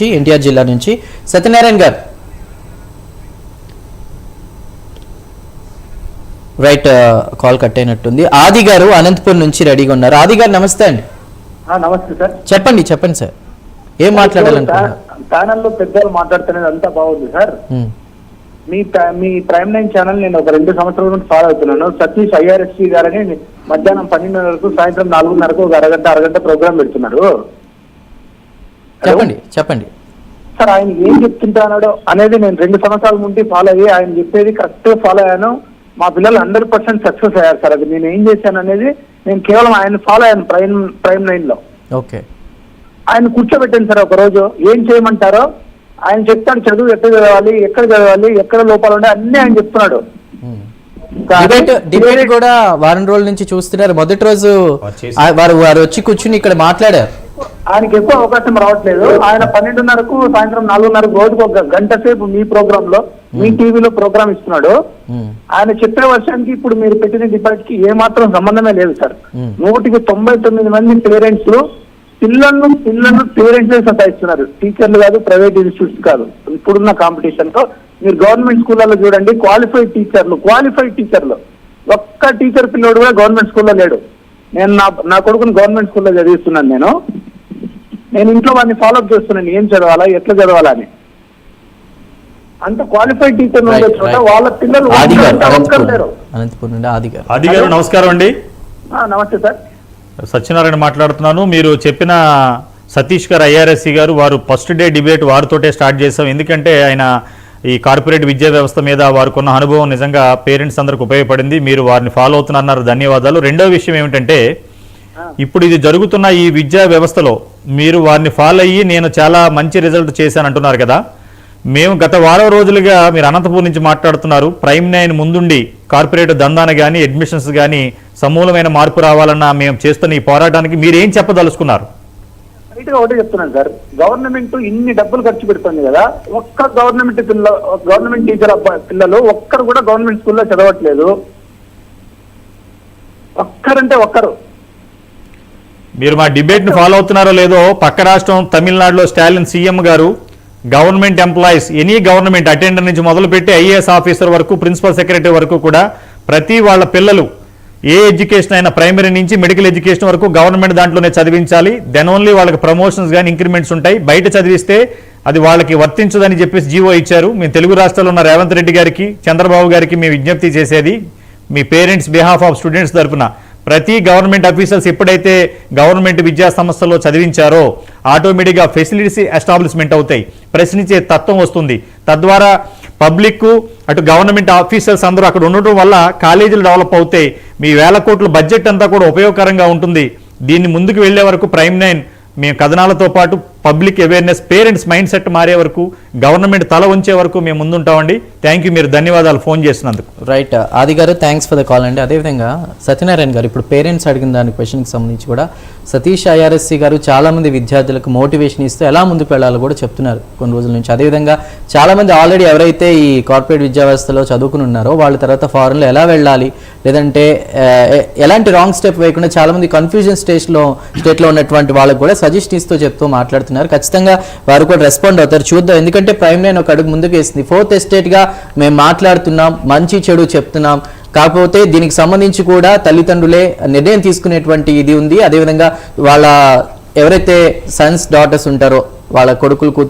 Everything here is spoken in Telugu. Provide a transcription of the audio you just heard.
నుంచి ఎన్టీఆర్ జిల్లా నుంచి. సత్యనారాయణ గారు. రైట్ కాల్ కట్ అయినట్టుంది. ఆది గారు అనంతపురం నుంచి రెడీగా ఉన్నారు. ఆది గారు నమస్తే అండి. నమస్తే సార్. చెప్పండి చెప్పండి సార్. ఏం ఛానల్లో పెద్దలు మాట్లాడుతున్నది అంతా బాగుంది సార్. మీ మీ ప్రైమ్ నైన్ ఛానల్ నేను ఒక రెండు సంవత్సరాల నుండి ఫాలో అవుతున్నాను. సతీష్ ఐఆర్ఎస్సీ గారని మధ్యాహ్నం పన్నెండు వరకు సాయంత్రం నాలుగున్నరకు ఒక అరగంట అరగంట ప్రోగ్రామ్ పెడుతున్నారు. చెప్పండి చెప్పండి. సార్ ఆయన ఏం చెప్తుంటాడో అనేది నేను రెండు సంవత్సరాల నుండి ఫాలో అయ్యి ఆయన చెప్పేది కరెక్ట్ ఫాలో అయ్యాను. మా పిల్లలు హండ్రెడ్ పర్సెంట్ సక్సెస్ అయ్యారు సార్ అది నేను ఏం చేశాను అనేది నేను కేవలం ఆయన ఫాలో అయ్యాను ప్రైమ్ ప్రైమ్ నైన్లో. ఓకే. ఆయన కూర్చోబెట్టాను సార్ ఒక రోజు ఏం చేయమంటారో? ఆయన చెప్తాడు చదువు ఎక్కడ చదవాలి ఎక్కడ చదవాలి ఎక్కడ లోపాలు ఉన్నాయి అన్ని ఆయన చెప్తున్నాడు. డిబేట్ డిబేట్ కూడా వారం రోజుల నుంచి చూస్తున్నారు. మొదటి రోజు వారు వారు వచ్చి కూర్చుని ఇక్కడ మాట్లాడారు. ఆయనకి ఎక్కువ అవకాశం రావట్లేదు. ఆయన పన్నెండున్నరకు సాయంత్రం నాలుగున్నరకు రోజుకు ఒక గంట సేపు మీ ప్రోగ్రామ్లో మీ టీవీలో ప్రోగ్రామ్ ఇస్తున్నాడు. ఆయన చెప్పే వర్షానికి ఇప్పుడు మీరు పెట్టిన డిబేట్కి ఏ మాత్రం సంబంధమే లేదు సార్. నూటికి తొంభై తొమ్మిది మంది పేరెంట్స్ పిల్లలను పిల్లలను పేరెంట్స్ సతాయిస్తున్నారు టీచర్లు కాదు ప్రైవేట్ ఇన్స్టిట్యూట్స్ కాదు. ఇప్పుడున్న కాంపిటీషన్తో మీరు గవర్నమెంట్ స్కూళ్ళలో చూడండి క్వాలిఫైడ్ టీచర్లు క్వాలిఫైడ్ టీచర్లు. ఒక్క టీచర్ పిల్లోడు కూడా గవర్నమెంట్ స్కూల్లో లేడు. నేను నా నా కొడుకుని గవర్నమెంట్ స్కూల్లో చదివిస్తున్నాను నేను. నేను ఇంట్లో వాడిని ఫాలోఅప్ చేస్తున్నాను ఏం చదవాలా ఎట్లా చదవాలా అని అంత క్వాలిఫైడ్ టీచర్ చోట. వాళ్ళ పిల్లలు అనంతపురం నుండి ఆది గారు ఆది గారు నమస్కారం అండి. ఆ, నమస్తే సార్. సత్యనారాయణ మాట్లాడుతున్నాను. మీరు చెప్పిన సతీష్ గారు ఐఆర్ఎస్సి గారు వారు ఫస్ట్ డే డిబేట్ వారితోటే స్టార్ట్ చేశాం. ఎందుకంటే ఆయన ఈ కార్పొరేట్ విద్యా వ్యవస్థ మీద వారికున్న అనుభవం నిజంగా పేరెంట్స్ అందరికి ఉపయోగపడింది. మీరు వారిని ఫాలో అవుతున్నారు ధన్యవాదాలు. రెండో విషయం ఏమిటంటే ఇప్పుడు ఇది జరుగుతున్న ఈ విద్యా వ్యవస్థలో మీరు వారిని ఫాలో అయ్యి నేను చాలా మంచి రిజల్ట్ చేశాను అంటున్నారు కదా. మేము గత వారం రోజులుగా మీరు అనంతపూర్ నుంచి మాట్లాడుతున్నారు. ప్రైమ్ నైన్ ముందుండి కార్పొరేట్ దందాన కానీ అడ్మిషన్స్ కానీ సమూలమైన మార్పు రావాలన్న మేము చేస్తున్న ఈ పోరాటానికి మీరు ఏం చెప్పదలుచుకున్నారు ఒకటే చెప్తున్నాను సార్. గవర్నమెంట్ ఇన్ని డబ్బులు ఖర్చు పెడుతుంది కదా. ఒక్క గవర్నమెంట్ పిల్ల గవర్నమెంట్ టీచర్ పిల్లలు ఒక్కరు కూడా గవర్నమెంట్ స్కూల్లో చదవట్లేదు. ఒక్కరంటే ఒక్కరు. మీరు మా డిబేట్ని ఫాలో అవుతున్నారో లేదో పక్క రాష్ట్రం తమిళనాడులో స్టాలిన్ సీఎం గారు government employees any government attender నుంచి మొదలుపెట్టి ఐఏఎస్ ఆఫీసర్ వరకు ప్రిన్సిపల్ సెక్రటరీ వరకు కూడా ప్రతి వాళ్ళ పిల్లలు ఏ ఎడ్యుకేషన్ అయినా ప్రైమరీ నుంచి మెడికల్ ఎడ్యుకేషన్ వరకు గవర్నమెంట్ దాంట్లోనే చదివించాలి. దెన్ ఓన్లీ వాళ్ళకి ప్రమోషన్స్ కానీ ఇంక్రిమెంట్స్ ఉంటాయి. బయట చదివిస్తే అది వాళ్ళకి వర్తించదని చెప్పేసి జీవో ఇచ్చారు. మేము తెలుగు రాష్ట్రాల్లో ఉన్న రేవంత్ రెడ్డి గారికి చంద్రబాబు గారికి మేము విజ్ఞప్తి చేసేది మీ పేరెంట్స్ బిహాఫ్ ఆఫ్ స్టూడెంట్స్ తరపున. ప్రతి గవర్నమెంట్ అఫీసర్స్ ఎప్పుడైతే గవర్నమెంట్ విద్యా సంస్థల్లో చదివించారో ఆటోమేటిక్గా ఫెసిలిటీస్ ఎస్టాబ్లిష్మెంట్ అవుతాయి. ప్రశ్నించే తత్వం వస్తుంది. తద్వారా పబ్లిక్ అటు గవర్నమెంట్ ఆఫీసర్స్ అందరూ అక్కడ ఉండటం వల్ల కాలేజీలు డెవలప్ అవుతాయి. మీ వేల కోట్ల బడ్జెట్ అంతా కూడా ఉపయోగకరంగా ఉంటుంది. దీన్ని ముందుకు వెళ్ళే వరకు ప్రైమ్ నైన్ మేము కథనాలతో పాటు public awareness parents mind set మారే వరకు గవర్నమెంట్ తల ఉంచే వరకు మేము ముందుంటామండి. థ్యాంక్ యూ మీరు ధన్యవాదాలు ఫోన్ చేసినందుకు. రైట్ ఆది గారు థ్యాంక్స్ ఫర్ ద కాల్ అండి. అదేవిధంగా సత్యనారాయణ గారు ఇప్పుడు పేరెంట్స్ అడిగిన దాని క్వశ్చన్కి సంబంధించి కూడా సతీష్ ఐఆర్ఎస్సి గారు చాలా మంది విద్యార్థులకు మోటివేషన్ ఇస్తూ ఎలా ముందుకు వెళ్ళాలో కూడా చెప్తున్నారు కొన్ని రోజుల నుంచి. అదేవిధంగా చాలామంది ఆల్రెడీ ఎవరైతే ఈ కార్పొరేట్ విద్యా వ్యవస్థలో చదువుకుని ఉన్నారో వాళ్ళ తర్వాత ఫారెన్లో ఎలా వెళ్ళాలి? లేదంటే ఎలాంటి రాంగ్ స్టెప్ వేయకుండా చాలా మంది కన్ఫ్యూజన్ స్టేజ్లో స్టేట్లో ఉన్నటువంటి వాళ్ళకు కూడా సజెషన్ ఇస్తూ చెప్తూ మాట్లాడుతున్నారు. ఖచ్చితంగా వారు కూడా రెస్పాండ్ అవుతారు. చూద్దాం. ఎందుకంటే ప్రైమ్ లైన్ ఒక అడుగు ముందుకు వేసింది. ఫోర్త్ ఎస్టేట్గా మేము మాట్లాడుతున్నాం. మంచి చెడు చెప్తున్నాం. కాకపోతే దీనికి సంబంధించి కూడా తల్లిదండ్రులే నిర్ణయం తీసుకునేటువంటి ఇది ఉంది. అదేవిధంగా వాళ్ళ ఎవరైతే సన్స్ డాటర్స్ ఉంటారో వాళ్ళ కొడుకులు కూతురు